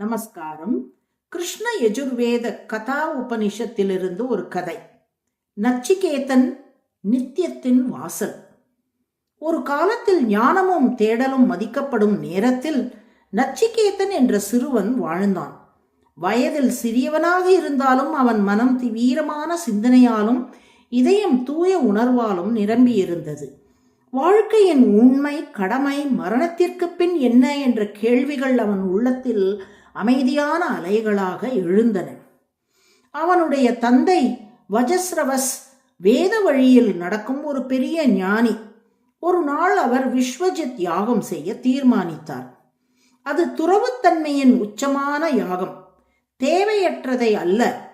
நமஸ்காரம். கிருஷ்ண யஜுர்வேத கதா உபனிஷத்திலிருந்து ஒரு கதை. நச்சிகேதன் நித்தியத்தின் வாசல். ஒரு காலத்தில் ஞானமும் தேடலும் மதிக்கப்படும் நேரத்தில் நச்சிகேதன் என்ற சிறுவன் வாழ்ந்தான். வயதில் சிறியவனாக இருந்தாலும் அவன் மனம் தீவிரமான சிந்தனையாலும் இதயம் தூய உணர்வாலும் நிரம்பியிருந்தது. வாழ்க்கையின் உண்மை கடமை மரணத்திற்கு பின் என்ன என்ற கேள்விகள் அவன் உள்ளத்தில் அமைதியான அலைகளாக எழுந்தன. அவனுடைய தந்தை வஜஸ்ரவஸ் வேத வழியில் நடக்கும் ஒரு பெரிய ஞானி. ஒரு நாள் அவர் விஸ்வஜித் யாகம் செய்ய தீர்மானித்தார். அது துறவுத்தன்மையின் உச்சமான யாகம். தேவையற்றதை அல்ல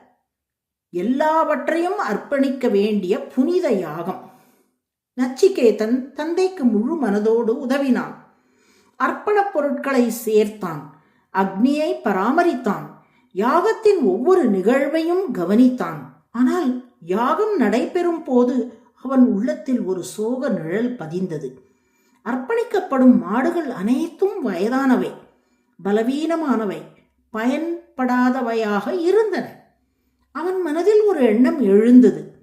எல்லாவற்றையும் அர்ப்பணிக்க வேண்டிய புனித யாகம். நச்சிகேதன் தந்தைக்கு முழு மனதோடு உதவினான். அர்ப்பணப் பொருட்களை சேர்த்தான். அக்னியை பராமரித்தான். யாகத்தின் ஒவ்வொரு நிகழ்வையும் கவனித்தான். ஆனால் யாகம் நடைபெறும் போது அவன் உள்ளத்தில் ஒரு சோக நிழல் பதிந்தது. அர்ப்பணிக்கப்படும் மாடுகள் அனைத்தும் வயதானவை பலவீனமானவை பயன்படாதவையாக இருந்தன. அவன் மனதில் ஒரு எண்ணம் எழுந்தது.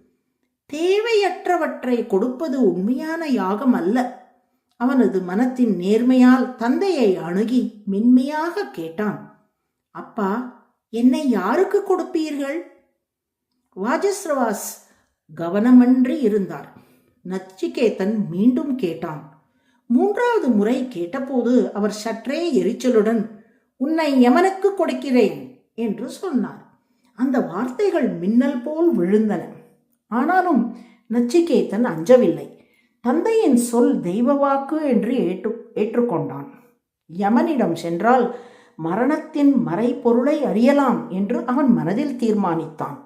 தேவையற்றவற்றை கொடுப்பது உண்மையான யாகம் அல்ல. அவனது மனத்தின் நேர்மையால் தந்தையை அணுகி மென்மையாக கேட்டான். அப்பா என்னை யாருக்கு கொடுப்பீர்கள்? வாஜஸ்ரவாஸ் கவனமன்றி இருந்தார். நச்சிகேதன் மீண்டும் கேட்டான். மூன்றாவது முறை கேட்டபோது அவர் சற்றே எரிச்சலுடன் உன்னை யமனுக்கு கொடுக்கிறேன் என்று சொன்னார். அந்த வார்த்தைகள் மின்னல் போல் விழுந்தன. ஆனாலும் நச்சிகேதன் அஞ்சவில்லை. தந்தையின் சொல் தெய்வ வாக்கு என்று ஏற்று ஏற்றுக்கொண்டான். யமனிடம் சென்றால் மரணத்தின் மறைப்பொருளை அறியலாம் என்று அவன் மனதில் தீர்மானித்தான்.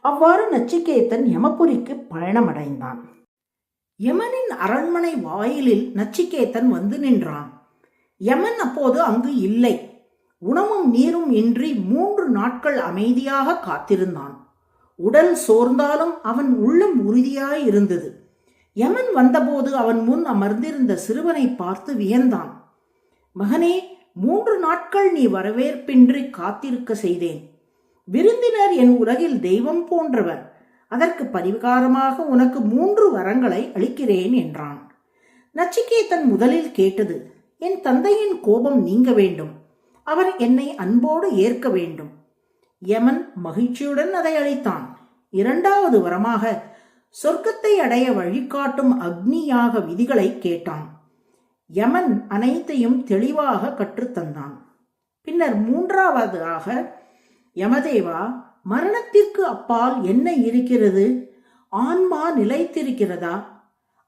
அவ்வாறு நச்சிகேதன் யமபுரிக்கு பயணமடைந்தான். யமனின் அரண்மனை வாயிலில் நச்சிகேதன் வந்து நின்றான். யமன் அப்போது அங்கு இல்லை. உணவும் நீரும் இன்றி மூன்று நாட்கள் அமைதியாக காத்திருந்தான். உடல் சோர்ந்தாலும் அவன் உள்ளம் உறுதியாய் இருந்தது. யமன் வந்தபோது அவன் முன் அமர்ந்திருந்த சிறுவனை பார்த்து வியந்தான். மகனே மூன்று நாட்கள் நீ வரவேற்பின்றி காத்திருக்க செய்தேன். விருந்தினர் என் உலகில் தெய்வம் போன்றவர். அதற்கு பரிகாரமாக உனக்கு மூன்று வரங்களை அளிக்கிறேன் என்றான். நச்சிகேதன் முதலில் கேட்டது என் தந்தையின் கோபம் நீங்க வேண்டும். அவர் என்னை அன்போடு ஏற்க வேண்டும். யமன் மகிழ்ச்சியுடன் அதை அளித்தான். இரண்டாவது வரமாக சொர்க்கத்தை அடைய வழிகாட்டும் அக்னியாக விதிகளை கேட்டான். யமன் அனைத்தையும் தெளிவாக கற்றுத்தந்தான். பின்னர் மூன்றாவதாக யமதேவா மரணத்திற்கு அப்பால் என்ன இருக்கிறது? ஆன்மா நிலைத்திருக்கிறதா?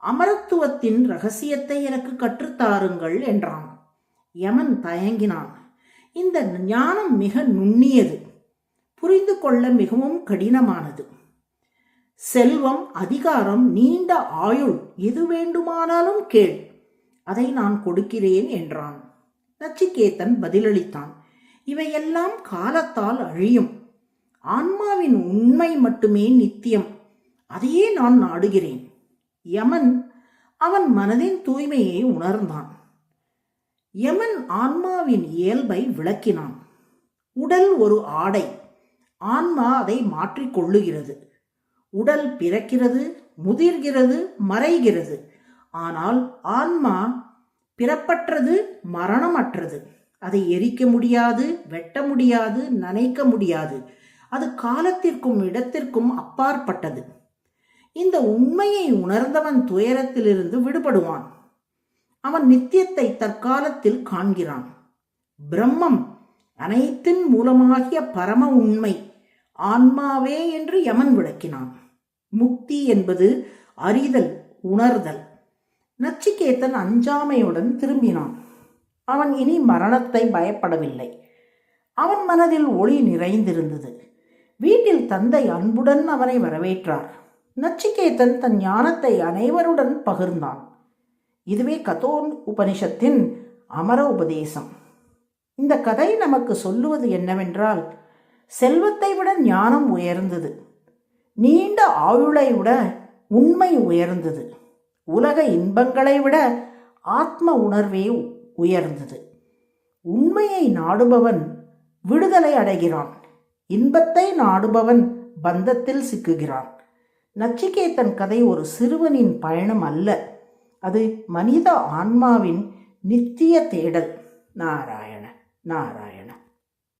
அமரத்துவத்தின் ரகசியத்தை எனக்கு கற்றுத்தாருங்கள் என்றான். யமன் தயங்கினான். இந்த ஞானம் மிக நுண்ணியது. புரிந்து கொள்ள மிகவும் கடினமானது. செல்வம் அதிகாரம் நீண்ட ஆயுள் எது வேண்டுமானாலும் கேள். அதை நான் கொடுக்கிறேன் என்றான். நச்சிகேதன் பதிலளித்தான். இவையெல்லாம் காலத்தால் அழியும். ஆன்மாவின் உண்மை மட்டுமே நித்தியம். அதையே நான் நாடுகிறேன். யமன் அவன் மனதின் தூய்மையை உணர்ந்தான். யமன் ஆன்மாவின் இயல்பை விளக்கினான். உடல் ஒரு ஆடை. ஆன்மா அதை மாற்றிக்கொள்ளுகிறது. உடல் பிறக்கிறது முதிர்கிறது மறைகிறது. ஆனால் ஆன்மா பிறப்பற்றது மரணமற்றது. அதை எரிக்க முடியாது வெட்ட முடியாது நனைக்க முடியாது. அது காலத்திற்கும் இடத்திற்கும் அப்பாற்பட்டது. இந்த உண்மையை உணர்ந்தவன் துயரத்திலிருந்து விடுபடுவான். அவன் நித்தியத்தை தற்காலத்தில் காண்கிறான். பிரம்மம் அனைத்தின் மூலமாகிய பரம உண்மை ஆன்மாவே என்று யமன் விளக்கினான். முக்தி என்பது அறிதல் உணர்தல். நச்சிகேதன் அஞ்சாமையுடன் திரும்பினான். அவன் இனி மரணத்தை பயப்படவில்லை. அவன் மனதில் ஒளி நிறைந்திருந்தது. வீட்டில் தந்தை அன்புடன் அவனை வரவேற்றார். நச்சிகேதன் தன் ஞானத்தை அனைவருடன் பகிர்ந்தான். இதுவே கதோன் உபனிஷத்தின் அமர உபதேசம். இந்த கதை நமக்கு சொல்லுவது என்னவென்றால் செல்வத்தை விட ஞானம் உயர்ந்தது. நீண்ட ஆயுளை விட உண்மை உயர்ந்தது. உலக இன்பங்களை விட ஆத்ம உணர்வே உயர்ந்தது. உண்மையை நாடுபவன் விடுதலை அடைகிறான். இன்பத்தை நாடுபவன் பந்தத்தில் சிக்குகிறான். நச்சிகேத்தன் கதை ஒரு சிறுவனின் பயணம் அல்ல. அது மனித ஆன்மாவின் நித்திய தேடல். நாராயண நாராயண.